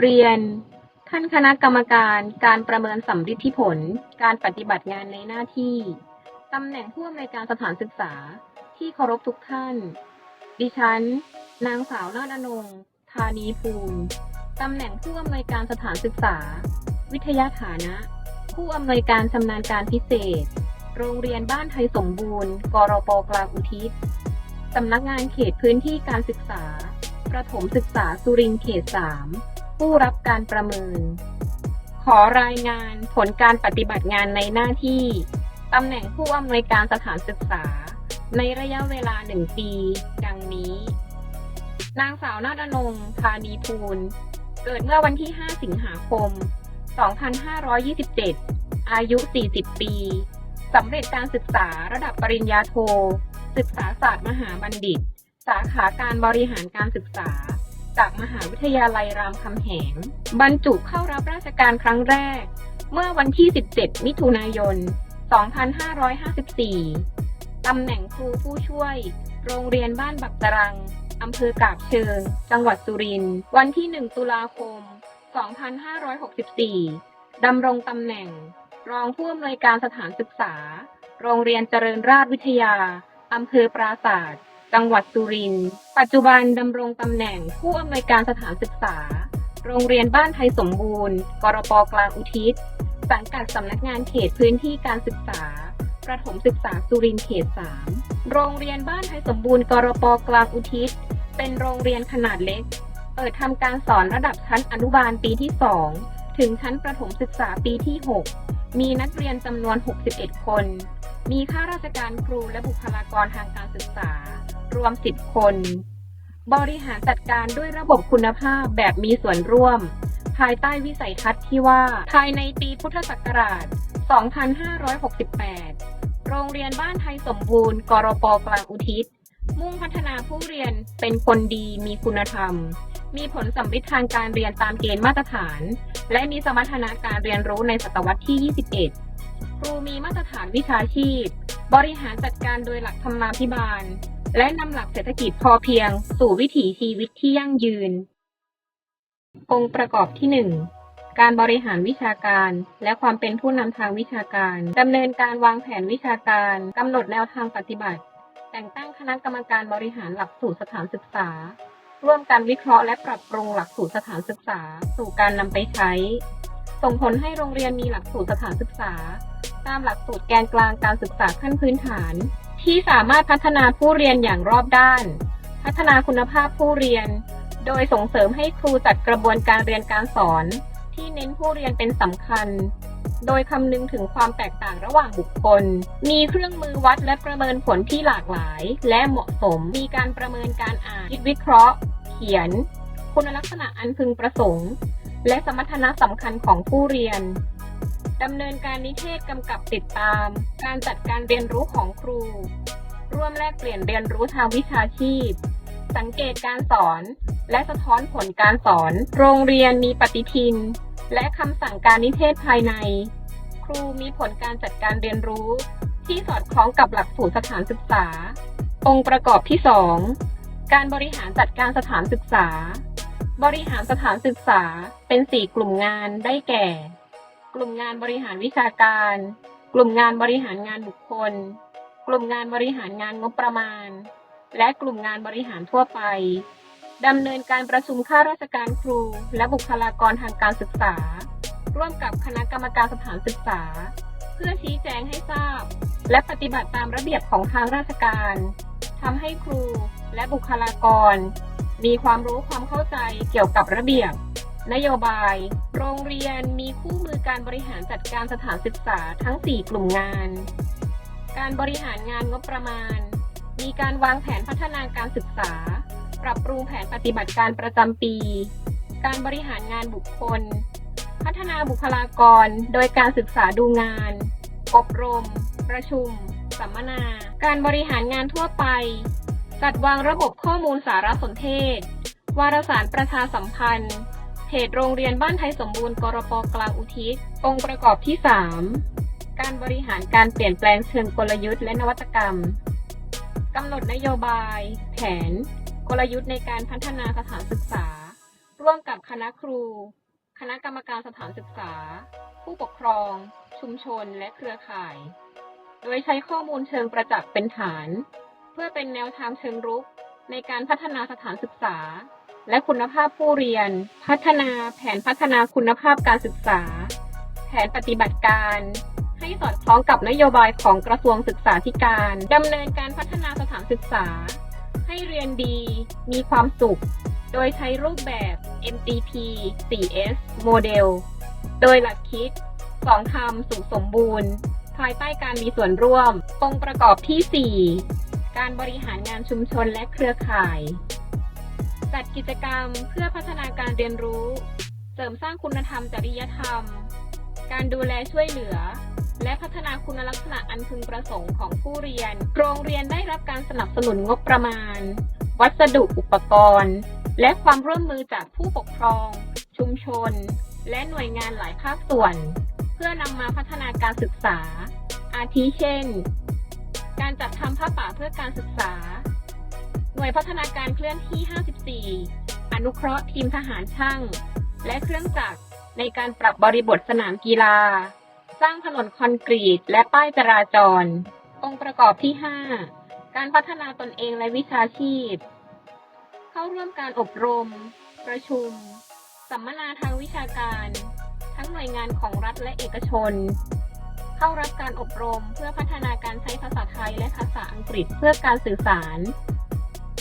เรียน ท่านคณะกรรมการการประเมินสัมฤทธิผล การปฏิบัติงานในหน้าที่ ตำแหน่งผู้อำนวยการสถานศึกษา ที่เคารพทุกท่าน ดิฉัน นางสาวนาฏอนงธานีภูมิ ตำแหน่งผู้อำนวยการสถานศึกษา วิทยาฐานะ ผู้อำนวยการชำนาญการพิเศษ โรงเรียนบ้านไทยสมบูรณ์ กรปกลางอุทิศสำนักงานเขตพื้นที่การศึกษา ประถมศึกษาสุรินทร์เขต 3 ผู้รับการประเมิน ขอรายงานผลการปฏิบัติงานในหน้าที่ตำแหน่งผู้อำนวยการสถานศึกษา ในระยะเวลาหนึ่งปี ดังนี้ นางสาวนาฏนงค์ธานีภูล เกิดเมื่อวันที่ 5 สิงหาคม 2527 อายุ 40 ปีสำเร็จการศึกษาระดับปริญญาโท ศึกษาศาสตร์มหาบัณฑิต สาขาการบริหารการศึกษา จากมหาวิทยาลัยรามคำแหง บรรจุเข้ารับราชการครั้งแรก เมื่อวันที่ 17 มิถุนายน 2554 ตำแหน่งครูผู้ช่วย โรงเรียนบ้านบักตรัง อำเภอกาบเชิง จังหวัดสุรินทร์ วันที่ 1 ตุลาคม 2564 ดำรงตำแหน่ง รองผู้อำนวยการสถานศึกษา โรงเรียนเจริญราษฎร์วิทยา อำเภอปราศาสตร์ จังหวัดสุรินทร์ ปัจจุบันดำรงตำแหน่งผู้อำนวยการสถานศึกษา โรงเรียนบ้านไทยสมบูรณ์ กรปกลางอุทิศ สังกัดสำนักงานเขตพื้นที่การศึกษา ประถมศึกษาสุรินทร์เขต 3 โรงเรียนบ้านไทยสมบูรณ์ กรปกลางอุทิศ เป็นโรงเรียนขนาดเล็ก เปิดทำการสอนระดับชั้นอนุบาลปีที่ 2 ถึงชั้นประถมศึกษาปีที่ 6 มีนักเรียนจำนวน 61 คน มีข้าราชการครูและบุคลากรทางการศึกษา รวม 10 คน บริหารจัดการด้วยระบบคุณภาพแบบมีส่วนร่วม ภายใต้วิสัยทัศน์ที่ว่า ภายในปีพุทธศักราช 2568 โรงเรียนบ้านไทยสมบูรณ์ กรปกลางอุทิศ มุ่งพัฒนาผู้เรียนเป็นคนดีมีคุณธรรม มีผลสำฤทธิ์ทางการเรียนตามเกณฑ์มาตรฐาน และมีสมรรถนะการเรียนรู้ในศตวรรษที่ 21ครูมีมาตรฐานวิชาชีพ บริหารจัดการโดยหลักธรรมาภิบาล และนำหลักเศรษฐกิจพอเพียง สู่วิถีชีวิตที่ยั่งยืน องค์ประกอบที่ 1 การบริหารวิชาการ และความเป็นผู้นำทางวิชาการดำเนินการวางแผนวิชาการกำหนดแนวทางปฏิบัติ แต่งตั้งคณะกรรมการบริหารหลักสูตรสถานศึกษา ร่วมกันวิเคราะห์และปรับปรุงหลักสูตรสถานศึกษา สู่การนำไปใช้ ส่งผลให้โรงเรียนมีหลักสูตรสถานศึกษา ตามหลักสูตรแกนกลางการศึกษาขั้นพื้นฐาน ที่สามารถพัฒนาผู้เรียนอย่างรอบด้าน พัฒนาคุณภาพผู้เรียน โดยส่งเสริมให้ครูจัดกระบวนการเรียนการสอน ที่เน้นผู้เรียนเป็นสำคัญ โดยคำนึงถึงความแตกต่างระหว่างบุคคล มีเครื่องมือวัดและประเมินผลที่หลากหลาย และเหมาะสม มีการประเมินการอ่านคิดวิเคราะห์ เขียน คุณลักษณะอันพึงประสงค์ และสมรรถนะสำคัญของผู้เรียน ดำเนินการนิเทศกำกับติดตาม การจัดการเรียนรู้ของครู ร่วมแลกเปลี่ยนเรียนรู้ทางวิชาชีพ สังเกตการสอน และสะท้อนผลการสอน โรงเรียนมีปฏิทิน และคำสั่งการนิเทศภายใน ครูมีผลการจัดการเรียนรู้ ที่สอดคล้องกับหลักสูตรสถานศึกษา องค์ประกอบที่ 2 การบริหารจัดการสถานศึกษา บริหารสถานศึกษาเป็น 4 กลุ่มงานได้แก่ กลุ่มงานบริหารวิชาการ กลุ่มงานบริหารงานบุคคล กลุ่มงานบริหารงานงบประมาณ และกลุ่มงานบริหารทั่วไปดำเนินการประชุมข้าราชการครู และบุคลากรทางการศึกษา ร่วมกับคณะกรรมการสถานศึกษา เพื่อชี้แจงให้ทราบ และปฏิบัติตามระเบียบของทางราชการทำให้ครูและบุคลากร มีความรู้ความเข้าใจเกี่ยวกับระเบียบ นโยบาย โรงเรียนมีคู่มือการบริหารจัดการสถานศึกษาทั้ง 4 กลุ่มงาน การบริหารงานงบประมาณ มีการวางแผนพัฒนาการศึกษา ปรับปรุงแผนปฏิบัติการประจำปี การบริหารงานบุคคล พัฒนาบุคลากร โดยการศึกษาดูงาน อบรม ประชุม สัมมนา การบริหารงานทั่วไป จัดวางระบบข้อมูลสารสนเทศ วารสารประชาสัมพันธ์ เพจโรงเรียนบ้านไทยสมบูรณ์กรปกลางอุทิศ องค์ประกอบที่ 3 การบริหารการเปลี่ยนแปลงเชิงกลยุทธ์และนวัตกรรมกำหนดนโยบาย แผน กลยุทธ์ในการพัฒนาสถานศึกษา ร่วมกับคณะครู คณะกรรมการสถานศึกษา ผู้ปกครอง ชุมชนและเครือข่าย โดยใช้ข้อมูลเชิงประจักษ์เป็นฐาน เพื่อเป็นแนวทางเชิงรุกในการพัฒนาสถานศึกษา และคุณภาพผู้เรียน พัฒนาแผนพัฒนาคุณภาพการศึกษา แผนปฏิบัติการ ให้สอดคล้องกับนโยบายของกระทรวงศึกษาธิการดำเนินการพัฒนาสถานศึกษา ให้เรียนดี มีความสุข โดยใช้รูปแบบ MTP 4S โมเดล โดยหลักคิด2ทำสู่สมบูรณ์ ภายใต้การมีส่วนร่วม องค์ประกอบที่ 4 การบริหารงานชุมชนและเครือข่าย จัดกิจกรรมเพื่อพัฒนาการเรียนรู้ เสริมสร้างคุณธรรมจริยธรรม การดูแลช่วยเหลือ และพัฒนาคุณลักษณะอันพึงประสงค์ของผู้เรียน โรงเรียนได้รับการสนับสนุนงบประมาณ วัสดุอุปกรณ์ และความร่วมมือจากผู้ปกครอง ชุมชน และหน่วยงานหลายภาคส่วน เพื่อนำมาพัฒนาการศึกษา อาทิเช่น การจัดทำผ้าป่าเพื่อการศึกษา หน่วยพัฒนาการเคลื่อนที่ 54 อนุเคราะห์ทีมทหารช่าง และเครื่องจักรในการปรับบริบทสนามกีฬา สร้างถนนคอนกรีตและป้ายจราจร องค์ประกอบที่ 5 การพัฒนาตนเองและวิชาชีพ เข้าร่วมการอบรม ประชุม สัมมนาทางวิชาการ ทั้งหน่วยงานของรัฐและเอกชน เข้ารับการอบรมเพื่อพัฒนาการใช้ภาษาไทยและภาษาอังกฤษเพื่อการสื่อสาร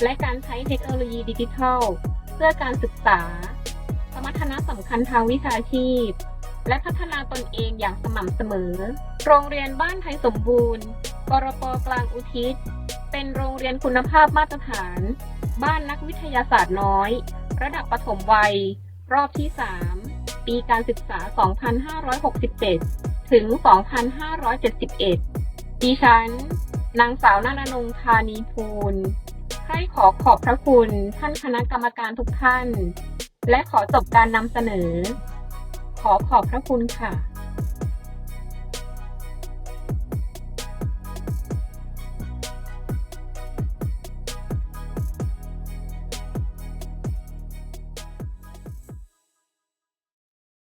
และการใช้เทคโนโลยีดิจิทัล เพื่อการศึกษา สมรรถนะสำคัญทางวิชาชีพ และพัฒนาตนเองอย่างสม่ำเสมอ โรงเรียนบ้านไทยสมบูรณ์กรปกลางอุทิศ เป็นโรงเรียนคุณภาพมาตรฐาน บ้านนักวิทยาศาสตร์น้อย ระดับปฐมวัย รอบที่ 3 ปีการศึกษา 2567 ถึง 2571 ดิฉัน นางสาวนาานงธานีภูล ให้ขอขอบพระคุณท่านคณะกรรมการทุกท่าน และขอจบการนำเสนอ ขอขอบพระคุณค่ะ